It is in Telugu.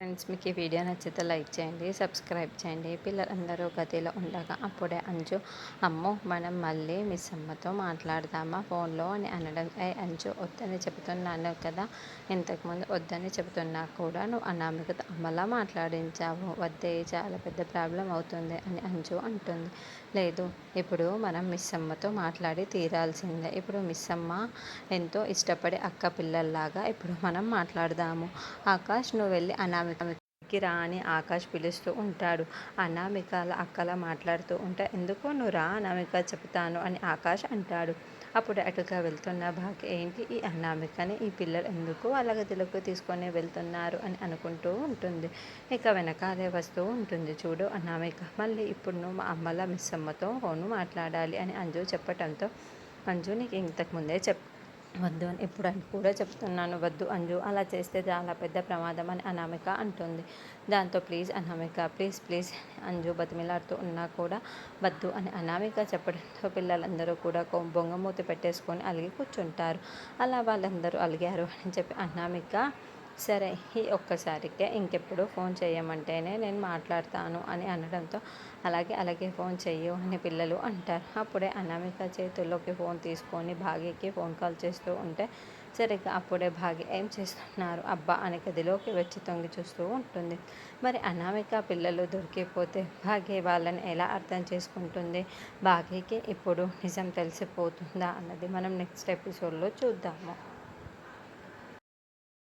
ఫ్రెండ్స్ మీకు ఈ వీడియో నచ్చితే లైక్ చేయండి సబ్స్క్రైబ్ చేయండి. పిల్లలందరూ గదిలో ఉండగా అప్పుడే అంజు అమ్మో మనం మళ్ళీ మిస్ అమ్మతో మాట్లాడదామా ఫోన్లో? అని అనడం. ఏ అంజు వద్దని చెబుతున్నాను కదా ఇంతకుముందు వద్దని చెబుతున్నా కూడా నువ్వు అనామికత అమ్మలా మాట్లాడించావు. వద్దే చాలా పెద్ద ప్రాబ్లం అవుతుంది అని అంజు అంటుంది. లేదు ఇప్పుడు మనం మిస్ అమ్మతో మాట్లాడి తీరాల్సిందే. ఇప్పుడు మిస్ అమ్మ ఎంతో ఇష్టపడే అక్క పిల్లల్లాగా ఇప్పుడు మనం మాట్లాడదాము. ఆకాష్ నువ్వు వెళ్ళి అనామిక అనామికకి రా అని ఆకాష్ పిలుస్తూ ఉంటాడు. అనామిక అలా అక్కలా మాట్లాడుతూ ఉంటా ఎందుకో నువ్వు రా అనామిక చెప్తాను అని ఆకాష్ అంటాడు. అప్పుడు అటుగా వెళ్తున్న భాగ్య ఏంటి ఈ అనామికని? ఈ పిల్లలు ఎందుకు అలా గదిలోకి తీసుకొని వెళ్తున్నారు? అని అనుకుంటూ ఉంటుంది. ఇక వెనకాలే వస్తూ ఉంటుంది. చూడు అనామిక మళ్ళీ ఇప్పుడు నువ్వు మా అమ్మల మిస్ అమ్మతో ఫోను మాట్లాడాలి అని అంజు చెప్పటంతో అంజు నీకు ఇంతకుముందే చెప్ వద్దు అని ఎప్పుడు అని కూడా చెప్తున్నాను. వద్దు అంజు అలా చేస్తే చాలా పెద్ద ప్రమాదం అని అనామిక అంటుంది. దాంతో please Anamika please please Anju బతిమిలాడుతూ ఉన్నా కూడా వద్దు అని అనామిక చెప్పడంతో పిల్లలందరూ కూడా బొంగమూతి పెట్టేసుకొని అలిగి కూర్చుంటారు. అలా వాళ్ళందరూ అలిగారు అని చెప్పి అనామిక సరే ఈ ఒక్కసారికే ఇంకెప్పుడు ఫోన్ చేయమంటేనే నేను మాట్లాడతాను అని అనడంతో అలాగే అలాగే ఫోన్ చెయ్యు అని పిల్లలు అంటారు. అప్పుడే అనామిక చేతుల్లోకి ఫోన్ తీసుకొని భాగ్యకి ఫోన్ కాల్ చేస్తూ ఉంటే సరిగ్గా అప్పుడే భాగ్య ఏం చేస్తున్నారు? అబ్బా అని గదిలోకి వచ్చి తొంగి చూస్తూ ఉంటుంది. మరి అనామిక పిల్లలు దొరికిపోతే భాగ్య వాళ్ళని ఎలా అర్థం చేసుకుంటుంది? భాగ్యకి ఇప్పుడు నిజం తెలిసిపోతుందా అన్నది మనం నెక్స్ట్ ఎపిసోడ్లో చూద్దాము.